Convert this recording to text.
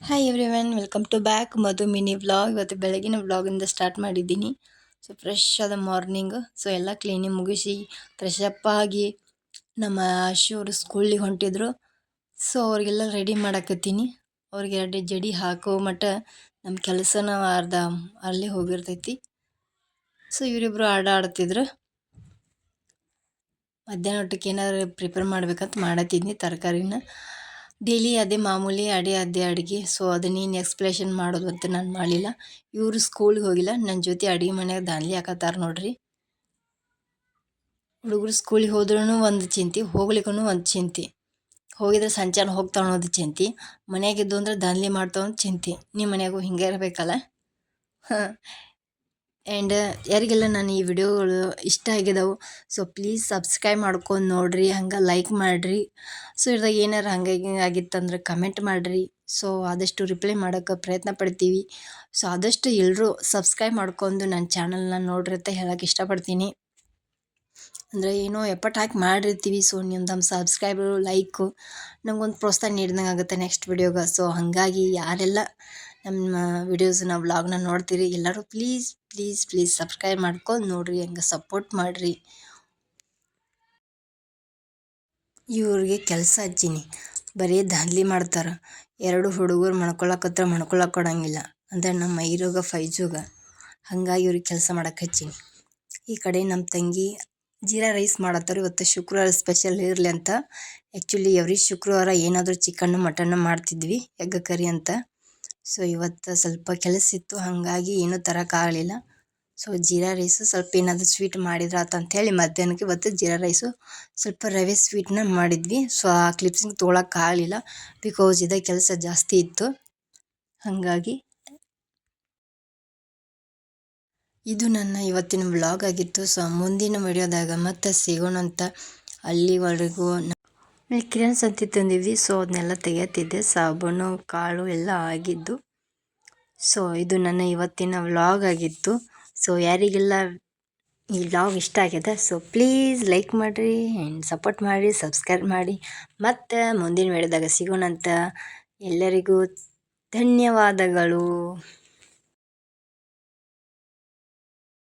Hi every welcome to back Madhu mini vlog ಇವತ್ತು ಬೆಳಗಿನ ವ್ಲಾಗಿಂದ ಸ್ಟಾರ್ಟ್ ಮಾಡಿದ್ದೀನಿ. ಸೊ ಫ್ರೆಶ್ ಆದ ಮಾರ್ನಿಂಗ್ ಸೊ ಎಲ್ಲ ಕ್ಲೀನಿಂಗ್ ಮುಗಿಸಿ ಫ್ರೆಶ್ ಅಪ್ ಆಗಿ ನಮ್ಮ ಅವರು ಸ್ಕೂಲಿಗೆ ಹೊಂಟಿದ್ರು. ಸೊ ಅವ್ರಿಗೆಲ್ಲ ರೆಡಿ ಮಾಡಾಕತ್ತೀನಿ. ಅವ್ರಿಗೆ ಎರಡು ಜಡಿ ಹಾಕೋ ಮಟ್ಟ ನಮ್ಮ ಕೆಲಸನ ಅರ್ಧ ಅಲ್ಲಿ ಹೋಗಿರ್ತೈತಿ. ಸೊ ಇವರಿಬ್ರು ಆಡಾಡ್ತಿದ್ರು ಮಧ್ಯಾಹ್ನ ಊಟಕ್ಕೆ ಏನಾದ್ರು ಪ್ರಿಪೇರ್ ಮಾಡ್ಬೇಕಂತ ಮಾಡತ್ತಿದ್ನಿ ತರಕಾರಿನ. ಡೈಲಿ ಅದೇ ಮಾಮೂಲಿ ಅದೇ ಅದೇ ಅಡುಗೆ. ಸೊ ಅದನ್ನೇನು ಎಕ್ಸ್ಪ್ಲೇಷನ್ ಮಾಡೋದು ಅಂತ ನಾನು ಮಾಡಲಿಲ್ಲ. ಇವರು ಸ್ಕೂಲ್ಗೆ ಹೋಗಿಲ್ಲ. ನನ್ನ ಜೊತೆ ಅಡುಗೆ ಮನೆಯಾಗ ದಾನ್ಲಿ ಹಾಕತ್ತಾರ ನೋಡ್ರಿ. ಹುಡುಗರು ಸ್ಕೂಲಿಗೆ ಹೋದ್ರೂ ಒಂದು ಚಿಂತೆ ಹೋಗ್ಲಿಕ್ಕೂ ಒಂದು ಚಿಂತೆ. ಹೋಗಿದ್ರೆ ಸಂಚಾರ ಹೋಗ್ತಾ ಅನ್ನೋದು ಚಿಂತೆ. ಮನೆಯಾಗಿದ್ದು ಅಂದ್ರೆ ದಾನ್ಲಿ ಮಾಡ್ತಾವ ಚಿಂತೆ. ನಿಮ್ಮ ಮನೆಯಾಗೂ ಹಿಂಗೆ ಇರಬೇಕಲ್ಲ? ಹಾಂ. ಆ್ಯಂಡ್ ಯಾರಿಗೆಲ್ಲ ನಾನು ಈ ವಿಡಿಯೋಗಳು ಇಷ್ಟ ಆಗಿದಾವೆ ಸೊ ಪ್ಲೀಸ್ ಸಬ್ಸ್ಕ್ರೈಬ್ ಮಾಡ್ಕೊಂಡು ನೋಡಿರಿ, ಹಂಗೆ ಲೈಕ್ ಮಾಡಿರಿ. ಸೊ ಇದ್ರಾಗ ಏನಾರು ಹಂಗೆ ಹಿಂಗೆ ಆಗಿತ್ತಂದ್ರೆ ಕಮೆಂಟ್ ಮಾಡಿರಿ. ಸೊ ಆದಷ್ಟು ರಿಪ್ಲೈ ಮಾಡೋಕ್ಕೆ ಪ್ರಯತ್ನ ಪಡ್ತೀವಿ. ಸೊ ಆದಷ್ಟು ಎಲ್ಲರೂ ಸಬ್ಸ್ಕ್ರೈಬ್ ಮಾಡ್ಕೊಂಡು ನನ್ನ ಚಾನಲ್ನ ನೋಡಿರಿ ಅಂತ ಹೇಳಕ್ಕೆ ಇಷ್ಟಪಡ್ತೀನಿ. ಅಂದರೆ ಏನೋ ಎಪಟ್ ಹಾಕಿ ಮಾಡಿರ್ತೀವಿ. ಸೊ ನಿಮ್ದು ಸಬ್ಸ್ಕ್ರೈಬರು ಲೈಕು ನಮಗೊಂದು ಪ್ರೋತ್ಸಾಹ ನೀಡಿದಂಗೆ ಆಗುತ್ತೆ ನೆಕ್ಸ್ಟ್ ವಿಡಿಯೋಗೆ ಸೊ ಹಾಗಾಗಿ ಯಾರೆಲ್ಲ ನಮ್ಮ ವಿಡಿಯೋಸ್ನ ವ್ಲಾಗ್ನ ನೋಡ್ತೀರಿ, ಎಲ್ಲರೂ ಪ್ಲೀಸ್ ಪ್ಲೀಸ್ ಪ್ಲೀಸ್ ಸಬ್ಸ್ಕ್ರೈಬ್ ಮಾಡ್ಕೊಂಡು ನೋಡಿರಿ, ಹಂಗೆ ಸಪೋರ್ಟ್ ಮಾಡಿರಿ. ಇವ್ರಿಗೆ ಕೆಲಸ ಹಚ್ಚೀನಿ. ಬರೀ ದಾಂಧಲಿ ಮಾಡ್ತಾರೆ. ಎರಡು ಹುಡುಗರು ಮಣ್ಕೊಳಕತ್ರ ಮಣ್ಕೊಳಕ್ಕೆ ಕೊಡಂಗಿಲ್ಲ. ಅಂದರೆ ನಮ್ಮ ಐರೋಗ ಫೈಜೋಗ ಹಾಗಾಗಿ ಇವ್ರಿಗೆ ಕೆಲಸ ಮಾಡಕ್ಕೆ ಹಚ್ಚೀನಿ. ಈ ಕಡೆ ನಮ್ಮ ತಂಗಿ ಜೀರಾ ರೈಸ್ ಮಾಡತ್ತಾರೆ. ಇವತ್ತು ಶುಕ್ರವಾರ ಸ್ಪೆಷಲ್ ಇರಲಿ ಅಂತ. ಆ್ಯಕ್ಚುಲಿ ಎವ್ರಿ ಶುಕ್ರವಾರ ಏನಾದರೂ ಚಿಕನ್ನು ಮಟನ್ನು ಮಾಡ್ತಿದ್ವಿ ಎಗ್ ಕರಿ ಅಂತ. ಸೊ ಇವತ್ತು ಸ್ವಲ್ಪ ಕೆಲಸ ಇತ್ತು, ಹಾಗಾಗಿ ಏನೂ ತರೋಕ್ಕಾಗಲಿಲ್ಲ ಸೊ ಜೀರಾ ರೈಸು ಸ್ವಲ್ಪ ಏನಾದರೂ ಸ್ವೀಟ್ ಮಾಡಿದ್ರೆ ಹೇಳಿ ಮಧ್ಯಾಹ್ನಕ್ಕೆ ಇವತ್ತು ಜೀರಾ ರೈಸು ಸ್ವಲ್ಪ ರವೆ ಸ್ವೀಟ್ನ ಮಾಡಿದ್ವಿ. ಸೊ ಆ ಕ್ಲಿಪ್ಸಿಂಗ್ ತೊಗೊಳಕ್ಕಾಗಲಿಲ್ಲ ಬಿಕಾಸ್ ಇದೇ ಕೆಲಸ ಜಾಸ್ತಿ ಇತ್ತು. ಹಾಗಾಗಿ ಇದು ನನ್ನ ಇವತ್ತಿನ ವ್ಲಾಗ್ ಆಗಿತ್ತು. ಸೊ ಮುಂದಿನ ವಿಡಿಯೋದಾಗ ಮತ್ತೆ ಸಿಗೋಣ ಅಂತ ಅಲ್ಲಿವರೆಗೂ ಕಿರಣ್ ಸಂತಿ ತಂದಿದ್ವಿ ಸೊ ಅದನ್ನೆಲ್ಲ ತೆಗೆಯುತ್ತಿದ್ದೆ. ಸಾಬೂನು, ಕಾಳು ಎಲ್ಲ ಆಗಿದ್ದು. ಸೊ ಇದು ನನ್ನ ಇವತ್ತಿನ ವ್ಲಾಗ್ ಆಗಿತ್ತು. ಸೊ ಯಾರಿಗೆಲ್ಲ ಈ ವ್ಲಾಗ್ ಇಷ್ಟ ಆಗಿದೆ ಸೊ ಪ್ಲೀಸ್ ಲೈಕ್ ಮಾಡಿರಿ ಆ್ಯಂಡ್ ಸಪೋರ್ಟ್ ಮಾಡಿರಿ ಸಬ್ಸ್ಕ್ರೈಬ್ ಮಾಡಿ ಮತ್ತು ಮುಂದಿನ ವಿಡಿಯೋದಾಗ ಸಿಗೋಣ ಅಂತ ಎಲ್ಲರಿಗೂ ಧನ್ಯವಾದಗಳು.